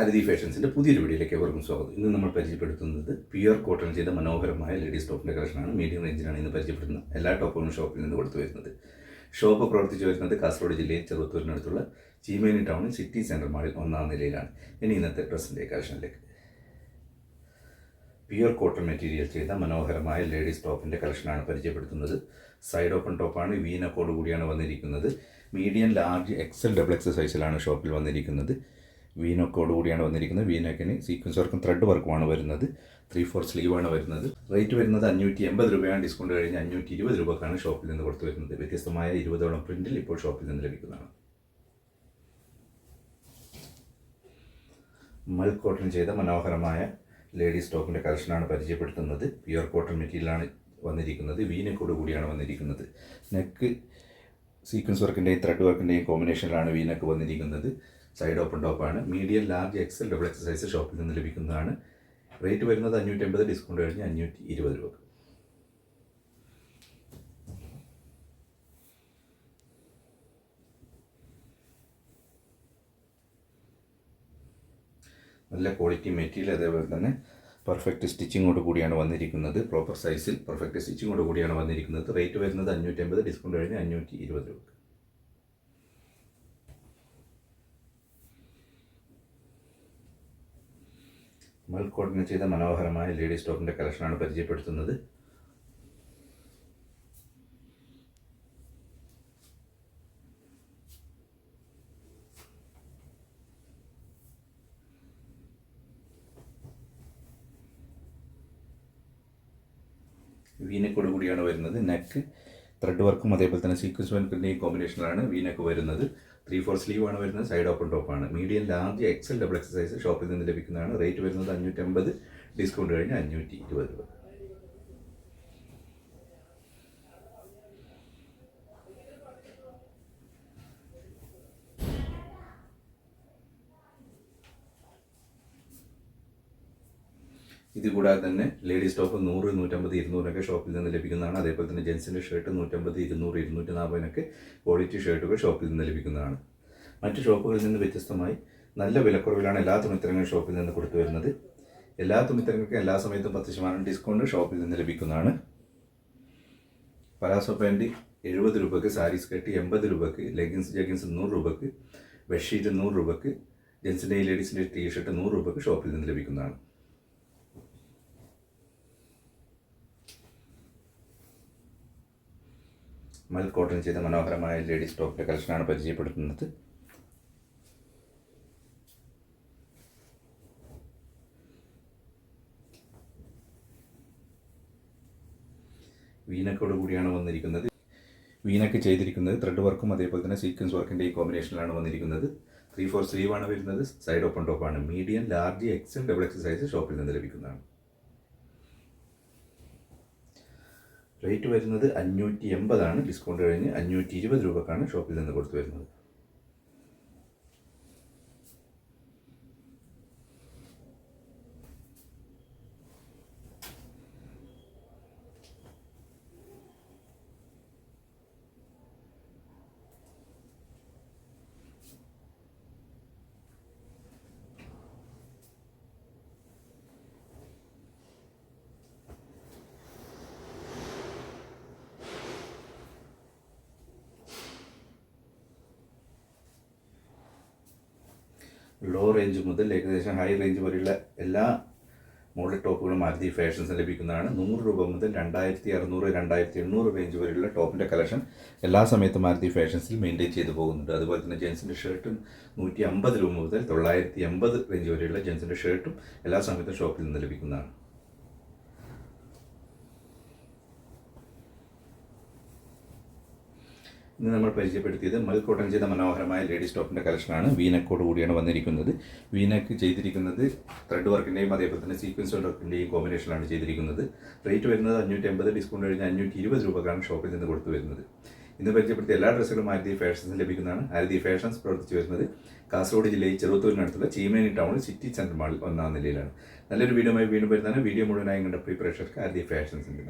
ആരതി ഫാഷൻസിന്റെ പുതിയൊരു വീഡിയോയിലേക്ക് എവർക്കും സ്വാഗതം. ഇന്ന് നമ്മൾ പരിചയപ്പെടുത്തുന്നത് പ്യുർ കോട്ടൺ ചെയ്ത മനോഹരമായ ലേഡീസ് ടോപ്പിന്റെ കളക്ഷനാണ് മീഡിയം റേഞ്ചിലാണ് ഇന്ന് പരിചയപ്പെടുത്തുന്നത് എല്ലാ ടോപ്പുകളും ഷോപ്പിൽ നിന്ന് കൊടുത്തു വരുന്നത്. ഷോപ്പ് പ്രവർത്തിച്ചു വരുന്നത് കാസർഗോഡ് ജില്ലയിൽ ചെറുത്തൂരിനടുത്തുള്ള ചീമേനി ടൗണിൽ സിറ്റി സെന്റർ മാളിൽ ഒന്നാം നിലയിലാണ്. ഇനി ഇന്നത്തെ ഡ്രസ്സിന്റെ കളക്ഷനിലേക്ക് പ്യുർ കോട്ടൺ മെറ്റീരിയൽ ചെയ്ത മനോഹരമായ ലേഡീസ് ടോപ്പിന്റെ കളക്ഷനാണ് പരിചയപ്പെടുത്തുന്നത്. സൈഡ് ഓപ്പൺ ടോപ്പാണ് വീനക്കോട് കൂടിയാണ് വന്നിരിക്കുന്നത്. Medium large XL double X സൈസിലാണ് ഷോപ്പിൽ വന്നിരിക്കുന്നത്. വീനക്കോട് കൂടിയാണ് വന്നിരിക്കുന്നത്. വീനൊക്കെ സീക്വൻസ് വർക്കും ത്രെഡ് വർക്കുമാണ് വരുന്നത്. ത്രീ ഫോർ സ്ലീവാണ് വരുന്നത്. റേറ്റ് വരുന്നത് അഞ്ഞൂറ്റി എൺപത് രൂപയാണ്. ഡിസ്കൗണ്ട് കഴിഞ്ഞ് അഞ്ഞൂറ്റി ഇരുപത് രൂപക്കാണ് ഷോപ്പിൽ നിന്ന് കൊടുത്തു വരുന്നത്. വ്യത്യസ്തമായ ഇരുപതോളം പ്രിന്റിൽ ഇപ്പോൾ ഷോപ്പിൽ നിന്ന് ലഭിക്കുന്നതാണ്. മൽ കോട്ടൺ ചെയ്ത മനോഹരമായ ലേഡീസ് ടോപ്പിന്റെ കളക്ഷനാണ് പരിചയപ്പെടുത്തുന്നത്. പ്യുവർ കോട്ടൺ മെറ്റീരിയലാണ് വന്നിരിക്കുന്നത്. വീനക്കോട് കൂടിയാണ് വന്നിരിക്കുന്നത്. നെക്ക് സീക്വൻസ് വർക്കിന്റെയും ത്രെഡ് വർക്കിന്റെയും കോമ്പിനേഷനിലാണ് വീനക്ക് വന്നിരിക്കുന്നത്. സൈഡ് ഓപ്പൺ ടോപ്പാണ് medium large XL double X size ഷോപ്പിൽ നിന്ന് ലഭിക്കുന്നതാണ്. റേറ്റ് വരുന്നത് അഞ്ഞൂറ്റമ്പത് ഡിസ്കൗണ്ട് കഴിഞ്ഞ് അഞ്ഞൂറ്റി ഇരുപത് രൂപ നല്ല ക്വാളിറ്റി മെറ്റീരിയൽ അതേപോലെ തന്നെ പെർഫെക്റ്റ് സ്റ്റിച്ചിങ്ങോട് കൂടിയാണ് വന്നിരിക്കുന്നത്. പ്രോപ്പർ സൈസിൽ പെർഫെക്റ്റ് സ്റ്റിച്ചിങ്ങോട് കൂടിയാണ് വന്നിരിക്കുന്നത്. റേറ്റ് വരുന്നത് അഞ്ഞൂറ്റമ്പത് ഡിസ്കൗണ്ട് കഴിഞ്ഞ് അഞ്ഞൂറ്റി ഇരുപത് രൂപ മൽക്കോട്ടിന് ചെയ്ത മനോഹരമായ ലേഡീസ് ടോപ്പിന്റെ കളക്ഷനാണ് പരിചയപ്പെടുത്തുന്നത്. വീനക്കോട് കൂടിയാണ് വരുന്നത്. നെക്ക് ത്രെഡ് വർക്കും അതേപോലെ തന്നെ സീക്വൻസ് വർക്കിന്റെയും കോമ്പിനേഷനിലാണ് വീനക്ക് വരുന്നത്. ത്രീ ഫോർ സ്ലീവ് ആണ് വരുന്നത് സൈഡ് ഓപ്പൺ ടോപ്പാണ് medium large XL double X size ഷോപ്പിൽ നിന്ന് ലഭിക്കുന്നതാണ്. റേറ്റ് വരുന്നത് അഞ്ഞൂറ്റമ്പത് ഡിസ്കൗണ്ട് കഴിഞ്ഞ് അഞ്ഞൂറ്റി ഇരുപത് രൂപ. ഇത് കൂടാതെ തന്നെ ലേഡീസ് ടോപ്പ് നൂറ് നൂറ്റമ്പത് ഇരുന്നൂറൊക്കെ ഷോപ്പിൽ നിന്ന് ലഭിക്കുന്നതാണ്. അതേപോലെ തന്നെ ജെൻസിന്റെ ഷർട്ട് നൂറ്റമ്പത് ഇരുന്നൂറ് ഇരുന്നൂറ്റി നാൽപ്പതിനൊക്കെ ക്വാളിറ്റി ഷർട്ടുകൾ ഷോപ്പിൽ നിന്ന് ലഭിക്കുന്നതാണ്. മറ്റ് ഷോപ്പുകളിൽ നിന്ന് വ്യത്യസ്തമായി നല്ല വിലക്കുറവിലാണ് എല്ലാ തുണിത്തരങ്ങളും ഷോപ്പിൽ നിന്ന് കൊടുത്തു വരുന്നത് എല്ലാ തുണിത്തരങ്ങൾക്കും എല്ലാ സമയത്തും പത്ത് ശതമാനം ഡിസ്കൗണ്ട് ഷോപ്പിൽ നിന്ന് ലഭിക്കുന്നതാണ്. പലാസോ പാന്റ് എഴുപത് രൂപയ്ക്ക് സാരി സ്കർട്ട് എൺപത് രൂപയ്ക്ക് ലെഗിൻസ് ജഗിൻസ് നൂറ് രൂപയ്ക്ക് ബെഡ്ഷീറ്റ് നൂറ് രൂപയ്ക്ക് ജെൻസിന്റെയും ലേഡീസിന്റെ ടീ ഷർട്ട് നൂറ് രൂപയ്ക്ക് ഷോപ്പിൽ നിന്ന് ലഭിക്കുന്നതാണ്. മൽ കോട്ടൺ ചെയ്ത മനോഹരമായ ലേഡീസ് ടോപ്പിന്റെ കളക്ഷനാണ് പരിചയപ്പെടുത്തുന്നത്. വീനക്കോട് കൂടിയാണ് വന്നിരിക്കുന്നത്. വീനക്ക് ചെയ്തിരിക്കുന്നത് ത്രെഡ് വർക്കും അതേപോലെ തന്നെ സീക്വൻസ് വർക്കിന്റെ ഈ കോമ്പിനേഷനിലാണ് വന്നിരിക്കുന്നത്. ത്രീ ഫോർ സ്ലീവ് ആണ് വരുന്നത്. സൈഡ് ഓപ്പൺ ടോപ്പാണ് medium large XL double X size ഷോപ്പിൽ നിന്ന് ലഭിക്കുന്നതാണ്. റേറ്റ് വരുന്നത് അഞ്ഞൂറ്റി എൺപതാണ് ഡിസ്കൗണ്ട് കഴിഞ്ഞ് അഞ്ഞൂറ്റി ഇരുപത് രൂപക്കാണ് ഷോപ്പിൽ നിന്ന് കൊടുത്തു വരുന്നത്. ലോ റേഞ്ച് മുതൽ ഏകദേശം ഹൈ റേഞ്ച് വരെയുള്ള എല്ലാ മോഡൽ ടോപ്പുകളും മാരുതി ഫാഷൻസ് ലഭിക്കുന്നതാണ്. നൂറ് രൂപ മുതൽ രണ്ടായിരത്തി അറുന്നൂറ് രണ്ടായിരത്തി എണ്ണൂറ് റേഞ്ച് വരെയുള്ള ടോപ്പിന്റെ കളക്ഷൻ എല്ലാ സമയത്തും മാരുതി ഫാഷൻസിൽ മെയിന്റെയിൻ ചെയ്തു പോകുന്നുണ്ട്. അതുപോലെ തന്നെ ജെൻസിന്റെ ഷർട്ടും നൂറ്റി അമ്പത് രൂപ മുതൽ തൊള്ളായിരത്തി എൺപത് റേഞ്ച് വരെയുള്ള ജെൻസിന്റെ ഷർട്ടും എല്ലാ സമയത്തും ഷോപ്പിൽ നിന്ന് ലഭിക്കുന്നതാണ്. ഇന്ന് നമ്മൾ പരിചയപ്പെടുത്തിയത് മൽക്കോട്ടൻ ചെയ്ത മനോഹരമായ ലേഡീസ് ടോപ്പിന്റെ കളക്ഷനാണ്. വീനക്കോട് കൂടിയാണ് വന്നിരിക്കുന്നത്. വീനക്ക് ചെയ്തിരിക്കുന്നത് ത്രെഡ് വർക്കിന്റെയും അതേപോലെ തന്നെ സീക്വൻസ് വർക്കിന്റെയും കോമ്പിനേഷനാണ് ചെയ്തിരിക്കുന്നത്. റേറ്റ് വരുന്നത് അഞ്ഞൂറ്റി അമ്പത് ഡിസ്കൗണ്ട് കഴിഞ്ഞ് അഞ്ഞൂറ്റി ഇരുപത് രൂപക്കാണ് ഷോപ്പിൽ നിന്ന് കൊടുത്തു വരുന്നത്. ഇന്ന് പരിചയപ്പെടുത്തിയ എല്ലാ ഡ്രസ്സുകളും ആരതി ഫാഷൻസ് ലഭിക്കുന്നതാണ്. ആരതി ഫാഷൻസ് പ്രവർത്തിച്ചു വരുന്നത് കാസർഗോഡ് ജില്ലയിൽ ചെറുത്തൂരിനടുത്തുള്ള ചീമേനി ടൗണിൽ സിറ്റി സെന്റർ മാളിൽ ഒന്നാം നിലയിലാണ്. നല്ലൊരു വീഡിയോ വീണ്ടും വരുന്നതാണ്. വീഡിയോ മുഴുവനായി കണ്ട പ്രിപ്പറേഷൻസ് ആരതി ഫാഷൻസിന്റെ